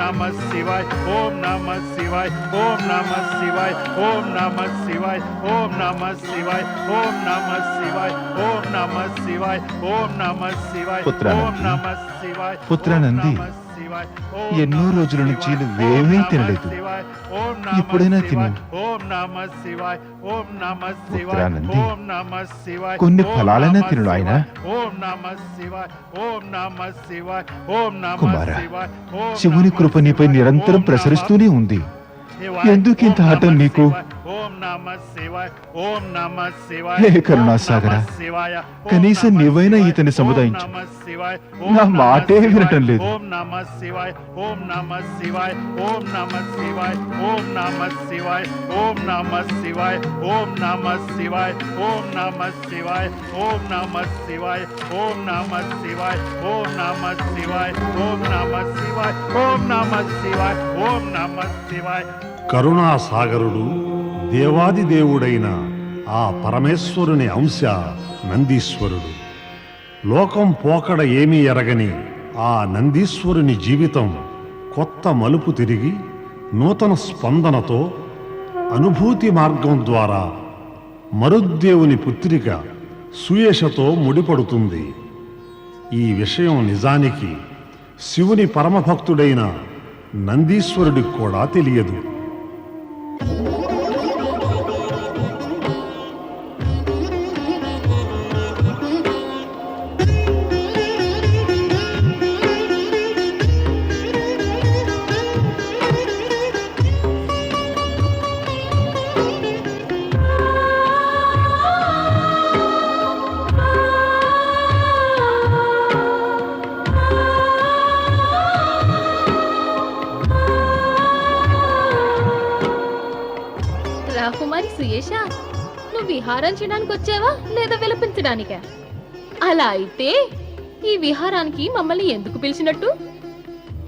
ఓం నమ శివాయ ఓం నమ శివాయ ఓం నమ శివాయ ఓం నమ శివాయ ఓం నమ శివాయ ఓం నమ శివాయ ఓం నమ శివాయ ఓం నమ శివాయ పుత్రానంది. ఓం నమ శివాయ ఎన్నో రోజుల నుంచి నువ్వేమీ తినలేదు ఇప్పుడైనా తిను కొన్ని ఫలాలైనా తినడు ఆయన కుమార శివుని కృప నీపై నిరంతరం ప్రసరిస్తూనే ఉంది ఎందుకింత ఆటం నీకు హే కరుణాసాగర కనీసం నీవైనా ఈతని సముదాయించు నా మాటే వినటం లేదు కరుణాసాగరుడు దేవాది దేవుడైన ఆ పరమేశ్వరుని అంశ నందీశ్వరుడు. లోకం పోకడ ఏమీ ఎరగని ఆ నందీశ్వరుని జీవితం కొత్త మలుపు తిరిగి నూతన స్పందనతో అనుభూతి మార్గం ద్వారా మరుద్దేవుని పుత్రిక సుయేషతో ముడిపడుతుంది. ఈ విషయం నిజానికి శివుని పరమభక్తుడైన నందీశ్వరుడికి కూడా తెలియదు. విహారం చేయడానికి వచ్చావా లేదా విలపించడానికా? అలా అయితే ఈ విహారానికి మమ్మల్ని ఎందుకు పిలిచినట్టు?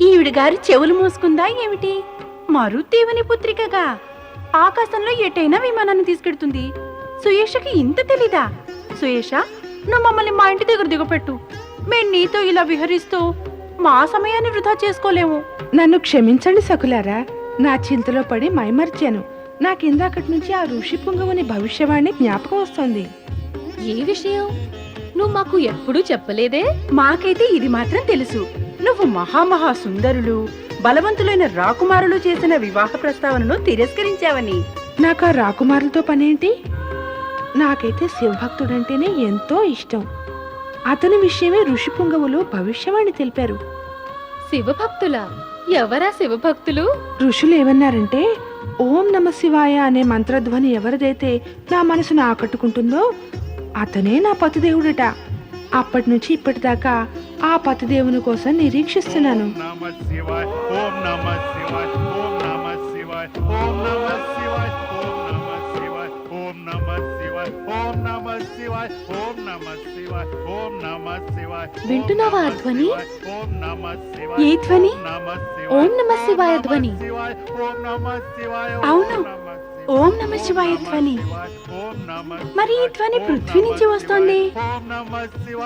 ఈవిడ గారు చెవులు మూసుకుందా ఏమిటి? మరుదేవుని పుత్రికగా. ఆకాశంలో ఎటైనా విమానాన్ని తీసుకెడుతుంది. సుయేషకి ఇంత తెలీదా? సుయేష నువ్వు మమ్మల్ని మా ఇంటి దగ్గర దిగపెట్టు మేం నీతో ఇలా విహరిస్తూ మా సమయాన్ని వృధా చేసుకోలేము. నన్ను క్షమించండి సకులారా. నా చింతలో పడి మైమర్చాను. నాకిందాకటి నుంచి ఆ ఋషి పుంగవుని భవిష్యవాణి జ్ఞాపకం వస్తుంది. ఏ విషయం? నువ్వు మాకు ఎప్పుడూ చెప్పలేదే? మాకైతే ఇది మాత్రం తెలుసు. నువ్వు మహామహా సుందరులు బలవంతులైన రాకుమారులు చేసిన వివాహ ప్రస్తావనను తిరస్కరించావని. నాకు ఆ రాకుమారులతో పనేంటి? నాకైతే శివభక్తుడంటేనే ఎంతో ఇష్టం. అతని విషయమే ఋషి పుంగవులు భవిష్యవాణి తెలిపారు. శివభక్తుల? ఎవరా శివభక్తులు? ఋషులు ఏమన్నారంటే ఓం నమ శివాయ అనే మంత్రధ్వని ఎవరిదైతే నా మనసును ఆకట్టుకుంటుందో అతనే నా పతిదేవుడట. అప్పటి నుంచి ఇప్పటిదాకా ఆ పతిదేవుని కోసం నిరీక్షిస్తున్నాను. ఓం నమ శివాయ ఓం నమ శివాయ ఓం నమ ఓం నమ శివాయ ఓం నమ శివాయ ఓం నమ శివాయ వింటున్నావా ఆ ధ్వని? ఓం నమ శివాయ ఏ ధ్వని? ఓం నమ శివాయ ధ్వని. ఓం నమ శివాయ అవును. ఓం నమ శివాయ ధ్వని. మరి ఈ ధ్వని పృథ్వీ నుంచి వస్తోంది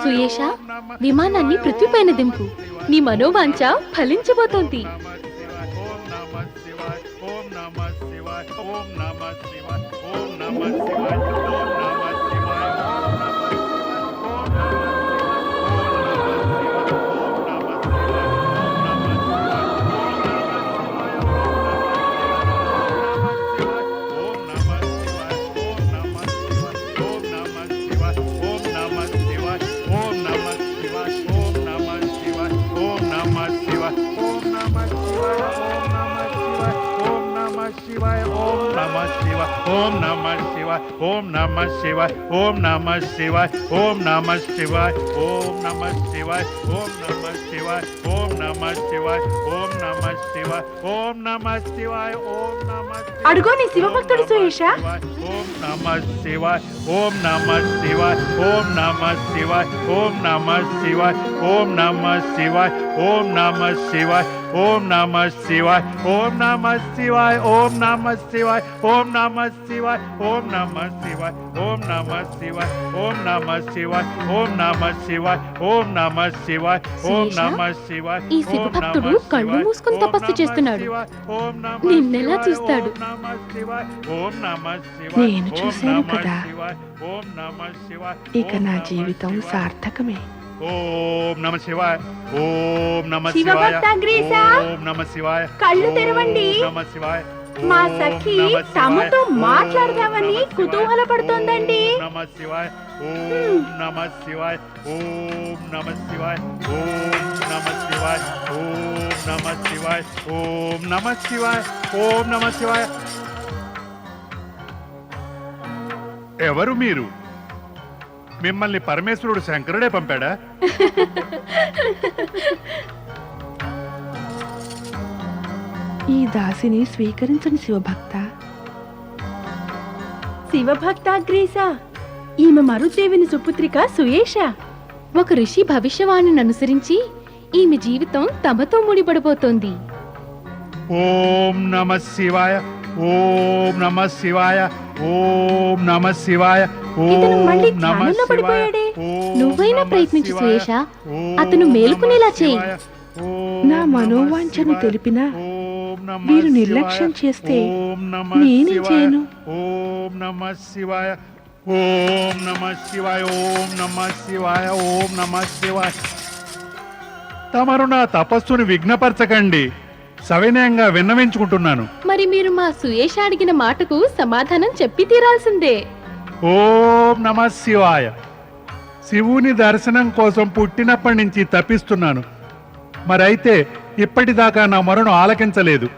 సుయేష విమానాన్ని పృథ్వీపైన దింపు నీ మనోవాంఛ ఫలించబోతోంది ఓం నమ శివాయ ఓం నమ శివాయ ఓం నమ శివాయ ఓం నమ శివాయ ఓం నమ శివాయ ఓం నమ శివాయ ఓం నమ శివాయ ఓం నమ శివాయ ఓం నమ శివాయ ఓం నమ శివాయ ఓం నమ శివాయ ఓం నమ. అడుగో నీ శివభక్తుడు సుయేష ఓం నమ శివాయ ఓం నమ శివాయ ఓం నమ శివాయ ఓం నమ శివాయ ఓం నమ శివాయ ఓం నమ శివాయ ఓం నమ శివాయ ఓం నమ శివాయ ఓం నమ శివాయ ఓం నమ శివాయ ఓం నమ శివాయ ఓం నమ శివాయ ఓం నమ శివాయ ఓం నమ శివాయ ఓం నమ శివాయ ఓం నమ శివాయ ఈ శివభక్తుడు కళ్ళు మూసుకుని తపస్సు చేస్తున్నాడు. నిన్నెలా చూస్తాడు? నేను చూశాను కదా. ఇక నా జీవితం సార్థకమే ఓం నమ శివాయ ఓం నమ శివాయ ఓం నమ శివాయ కళ్ళు తెరవండి. నమ శివాయ మా సఖి తమతో మాట్లాడదామని కుతూహలపడుతోందండి. ఓం నమ శివాయ ఓం నమ శివాయ ఓం నమ శివాయ ఓం నమ శివాయ ఓం నమ శివాయ ఓం నమ శివాయ ఓం నమ శివాయ ఎవరు మీరు మిమ్మల్ని పరమేశ్వరుడు శంకరుడే పంపాడా? ఈ దాసిని స్వీకరించని శివభక్త. శివభక్త గ్రీస ఈమె మరుదేవిని సుపుత్రిక సుయేష. ఒక ఋషి భవిష్యవాణిని అనుసరించి ఈమె జీవితం తమతో ముడిపడబోతోంది ఓం నమ శివాయ. ఓం నమ శివాయ ఓం నమ శివాయ మళ్ళీ ధ్యానంలో పడిపోయాడే. నువ్వైనా ప్రయత్నించు. సుయేష. అతను మేలుకునేలా. ఓం నా మనోవాంఛను. తెలిపినా శివాయ. నిర్లక్ష్యం చేస్తే నేనేం. చేయను? ఓం నమ శివాయ ఓం నమ శివాయ ఓం నమ శివాయ ఓం నమ శివాయ తమరు నా తపస్సును విఘ్నపరచకండి సవినయంగా విన్నవించుకుంటున్నాను. మరి మీరు మా సుయేష అడిగిన మాటకు సమాధానం చెప్పి తీరాల్సిందే. ఓం నమ శివాయ. శివుని దర్శనం కోసం పుట్టినప్పటి నుంచి తప్పిస్తున్నాను మరైతే ఇప్పటిదాకా నా మొరను ఆలకించలేదు.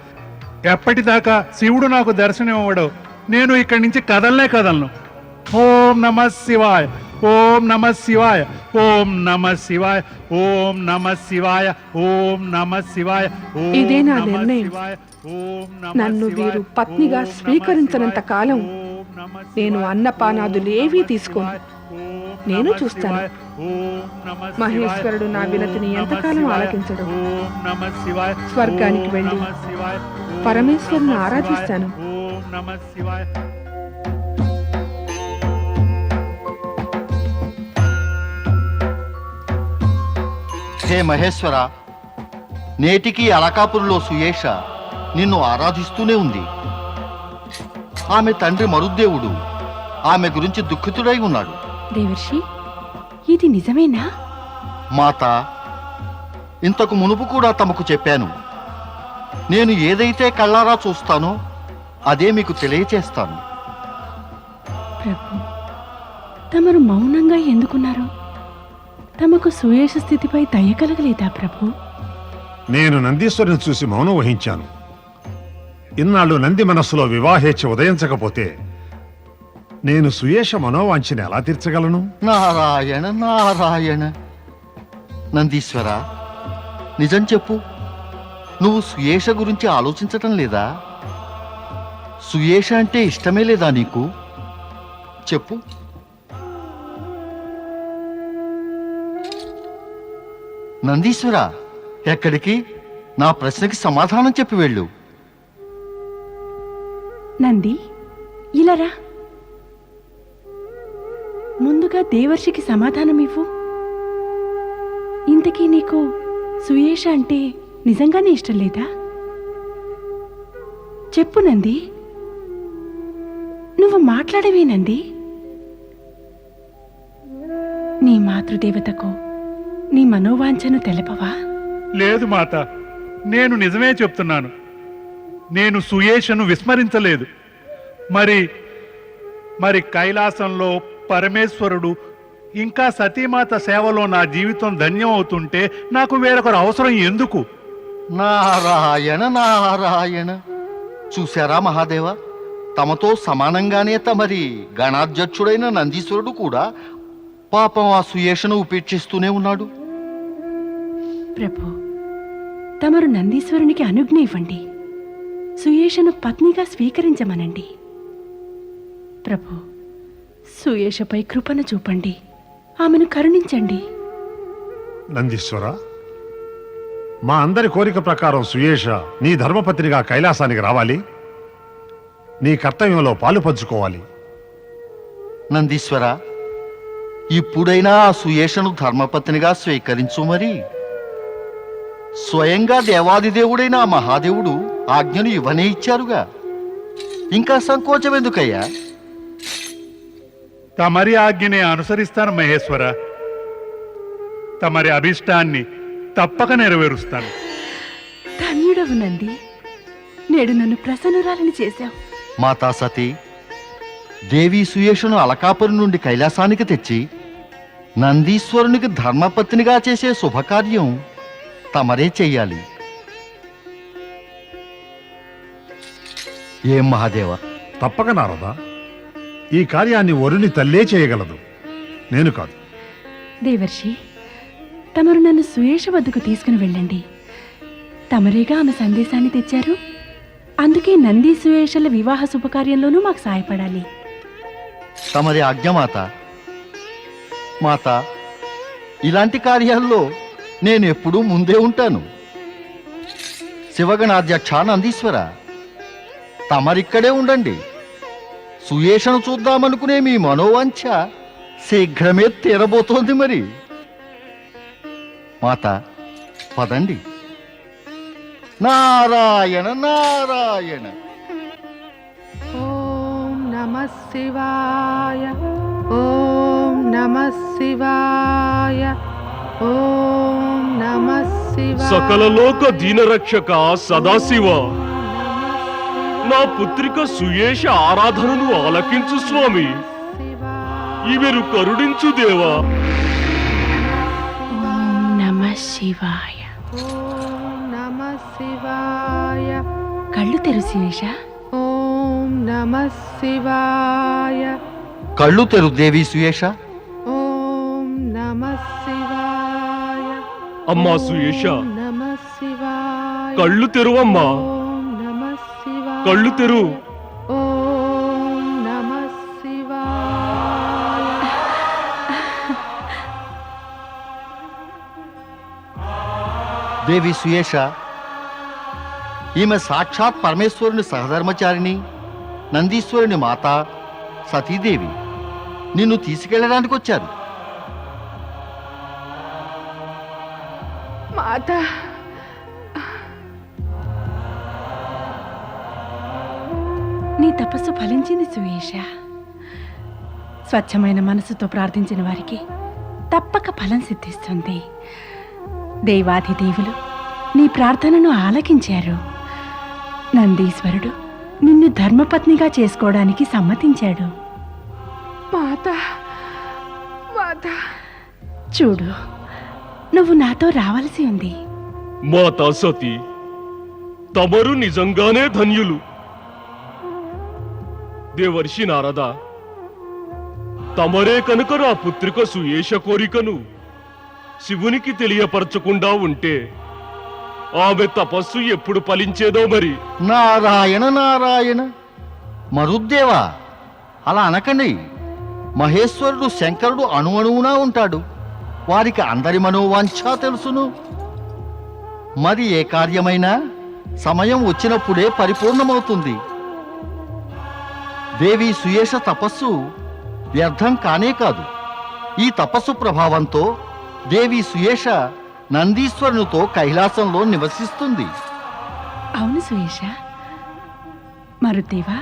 ఎప్పటిదాకా శివుడు నాకు దర్శనం ఇవ్వడో నేను ఇక్కడి నుంచి కదలనే కదలను. ఓం నమ శివాయ. ఓం నమ శివాయ ఓం నమ శివాయ ఓం నమ శివాయ ఓం నమ శివాయ ఇదే నా నిర్ణయం నన్ను వీరు పత్నిగా స్వీకరించినంత కాలం నేను అన్నపానాదులు ఏవీ తీసుకోను నేను చూస్తాను మహేశ్వరుడు నా వినతిని ఎంతకాలం ఆలకించడు స్వర్గానికి వెళ్ళి పరమేశ్వరుని ఆరాధిస్తాను హే మహేశ్వర నేటికి అలకాపురిలో సుయేష నిన్ను ఆరాధిస్తూనే ఉంది. ఆమె తండ్రి మరుద్దేవుడు ఆమె గురించి దుఃఖితుడై ఉన్నాడు. దేవర్షి ఇది నిజమేనా? మాత ఇంతకు మునుపు కూడా తమకు చెప్పాను. నేను ఏదైతే కళ్ళారా చూస్తానో అదే మీకు తెలియచేస్తాను. ప్రభు తమరు మౌనంగా ఎందుకున్నారు? తమకు సుయేష స్థితిపై దయ కలగలేదా ప్రభు? నేను నందీశ్వరుని చూసి మౌనం వహించాను. ఇన్నాళ్ళు నంది మనస్సులో వివాహేచ్ఛ ఉదయించకపోతే నేను సుయేష మనోవాంఛని ఎలా తీర్చగలను? నారాయణ నారాయణ. నందీశ్వర నిజం చెప్పు. నువ్వు సుయేష గురించి ఆలోచించటం లేదా? సుయేష అంటే ఇష్టమే లేదా నీకు? చెప్పు. నందీశ్వర ఎక్కడికి? నా ప్రశ్నకి సమాధానం చెప్పి వెళ్ళు. నంది ఇలారా ముందుగా దేవర్షికి సమాధానం ఇవ్వు. ఇంతకీ నీకు సుయేష అంటే నిజంగానే ఇష్టం లేదా? చెప్పు నంది. నువ్వు మాట్లాడవే నంది. నీ మాతృదేవతకు నీ మనోవాంఛను తెలపవా? లేదు మాత నేను నిజమే చెప్తున్నాను. నేను సుయేషను విస్మరించలేదు. మరి మరి కైలాసంలో పరమేశ్వరుడు ఇంకా సతీమాత సేవలో నా జీవితం ధన్యం అవుతుంటే నాకు వేరొకరు అవసరం ఎందుకు? నారాయణ నారాయణ. చూశారా మహాదేవ? తమతో సమానంగానే తమరి గణాధ్యక్షుడైన నందీశ్వరుడు కూడా పాపం ఆ సుయేషను ఉపేక్షిస్తూనే ఉన్నాడు. ప్రభు తమరు నందీశ్వరునికి అనుజ్ఞ ఇవ్వండి. సుయేషను పత్నిగా స్వీకరించమనండి. ప్రభు సుయేషపై కృపను చూపండి. ఆమెను కరుణించండి. నందీశ్వర మా అందరి కోరిక ప్రకారం సుయేష నీ ధర్మపత్నిగా కైలాసానికి రావాలి. నీ కర్తవ్యంలో పాలు పంచుకోవాలి. నందీశ్వర ఇప్పుడైనా ఆ సుయేషను ధర్మపత్నిగా స్వీకరించు మరి. స్వయంగా దేవాదిదేవుడైన ఆ మహాదేవుడు ఆజ్ఞను ఇవ్వనే ఇచ్చారుగా. ఇంకా సంకోచం ఎందుకయ్యా? తమరి ఆజ్ఞని అనుసరిస్తాను మహేశ్వర. తమరి అభిష్టాన్ని తప్పక నెరవేరుస్తాను. ధన్యుడవు నంది. నేడు నన్ను ప్రసన్నురాలని చేశావు. మాతా సతీ దేవి సుయేషును అలకాపురి నుండి కైలాసానికి తెచ్చి నందీశ్వరునికి ధర్మపత్నిగా చేసే శుభకార్యం తమరే చెయ్యాలి. ఏం మహాదేవ? తప్పక నారదా. ఈ కార్యాన్ని వరుని తల్లే చేయగలదు. నేను కాదు. దేవర్షి తమరు నన్ను సుయేష వద్దకు తీసుకుని వెళ్ళండి. తమరేగా ఆమె సందేశాన్ని తెచ్చారు? అందుకే నంది సుయేషల వివాహ శుభకార్యంలోనూ మాకు సాయపడాలి తమరి ఆజ్ఞ మాత మాత ఇలాంటి కార్యాల్లో నేను ఎప్పుడూ ముందే ఉంటాను. శివగణాధ్యక్ష నందీశ్వర తమరిక్కడే ఉండండి. సుయేషను చూద్దామనుకునే మీ మనోవాంఛ శీఘ్రమే తీరబోతోంది మరి. మాత పదండి. నారాయణ నారాయణ. ఓం నమ శివాయ ఓం నమ శివాయ. ఓం నమ శివాయ సకల లోక దీనరక్షక సదాశివ. నా పుత్రిక సుయేష ఆరాధనను ఆలకించు స్వామి. ఈమెను కరుణించు దేవా. ఓం నమ శివాయ. ఓం నమ శివాయ. కళ్ళు తెరు సుయేష. ఓం నమ శివాయ. కళ్ళు తెరు దేవి సుయేష. అమ్మా సుయేష. కళ్ళు తెరువమ్మా కళ్ళు తెరు దేవి సుయేష ఈమె సాక్షాత్ పరమేశ్వరుని సహధర్మచారిణి నందీశ్వరుని మాత సతీదేవి. నిన్ను తీసుకెళ్ళడానికి వచ్చారు. మాత నీ తపస్సు ఫలించింది సుయేష. స్వచ్ఛమైన మనసుతో ప్రార్థించిన వారికి తప్పక ఫలం సిద్ధిస్తుంది. దేవాది దేవులు నీ ప్రార్థనను ఆలకించారు. నందీశ్వరుడు నిన్ను ధర్మపత్నిగా చేసుకోవడానికి సమ్మతించాడు. మాత మాత. చూడు నువ్వు నాతో రావాల్సి ఉంది. మాతా సతి తమరు నిజంగానే ధన్యులు. దేవర్షి నారద తమరే కనుక నా పుత్రిక సుయేష కోరికను శివునికి తెలియపరచకుండా ఉంటే ఆమె తపస్సు ఎప్పుడు ఫలించేదో మరి. నారాయణ నారాయణ. మరుద్దేవా అలా అనకండి. మహేశ్వరుడు శంకరుడు అణువణువునా ఉంటాడు. వారికి అందరి మనోవాంఛ తెలుసును. మరి ఏ కార్యమైనా సమయం వచ్చినప్పుడే పరిపూర్ణమవుతుంది. దేవి సుయేష తపస్సు వ్యర్థం కానే కాదు. ఈ తపస్సు ప్రభావంతో దేవి సుయేష నందీశ్వరునితో కైలాసంలో నివసిస్తుంది. అవును సుయేష. మరుదేవా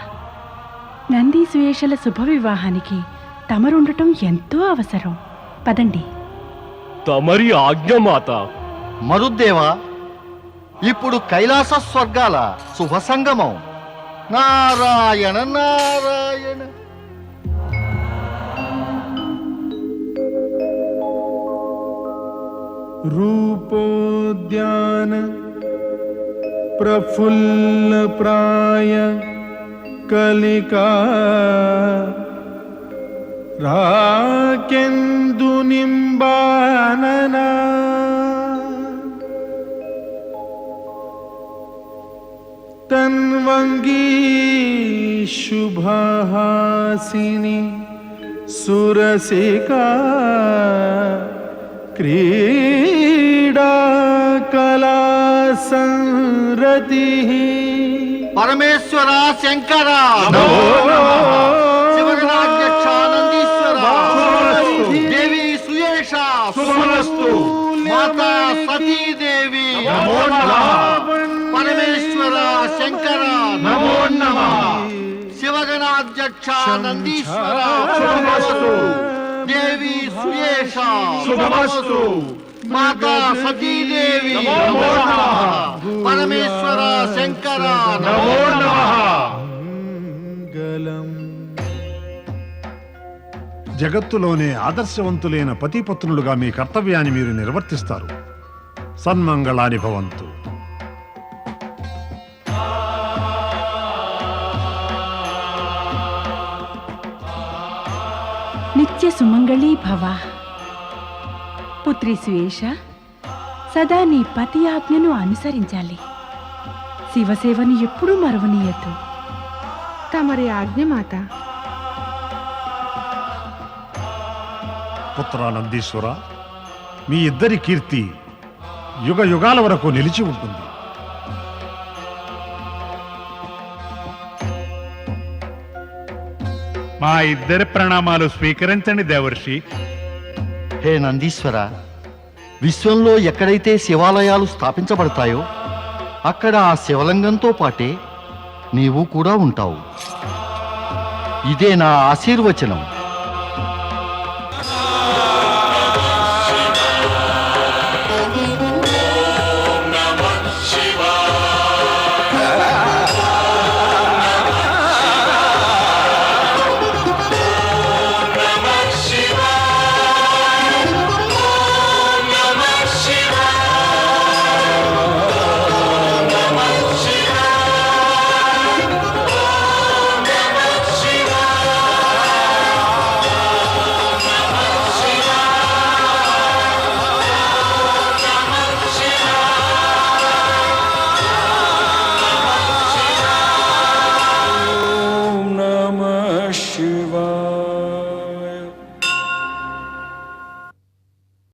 నంది సుయేషల శుభ వివాహానికి తమరుండటం ఎంతో అవసరం. పదండి. తమరి ఆజ్ఞ మాత మరుద్దేవా ఇప్పుడు కైలాస స్వర్గాల శుభ సంగమం నారాయణ నారాయణ रूपोद्यान प्रफुल्लप्राय कलिका రాకెందు నింబానన? తన్వంగీ శుభహాసిని సురసికా క్రీడా కళా సంరతి పరమేశ్వర శంకర పరమేశ్వర శంకర. నమో నమ శివగణాధ్యక్ష నందీశ్వర. దేవి సుయేష శుభమస్తు. మాతా సతీదేవి. నమో నమ పరమేశ్వర శంకర. నమో నమ జగత్తులోనే ఆదర్శవంతులైన పతిపత్నులుగా మీ కర్తవ్యాన్ని మీరు నిర్వర్తిస్తారు. సన్మంగళాని భవంతు నిత్య సుమంగళీ భవ. పుత్రి సుయేష సదా నీ పతి ఆజ్ఞను అనుసరించాలి. శివసేవని ఎప్పుడూ మరవనీయద్దు. తమరి ఆజ్ఞ మాత. పుత్ర నందీశ్వర మీ ఇద్దరి కీర్తి యుగ యుగాల వరకు నిలిచి ఉంటుంది. మా ఇద్దరి ప్రణామాలు స్వీకరించండి దేవర్షి. హే నందీశ్వర విశ్వంలో ఎక్కడైతే శివాలయాలు స్థాపించబడతాయో అక్కడ ఆ శివలింగంతో పాటే నీవు కూడా ఉంటావు. ఇదే నా ఆశీర్వచనం.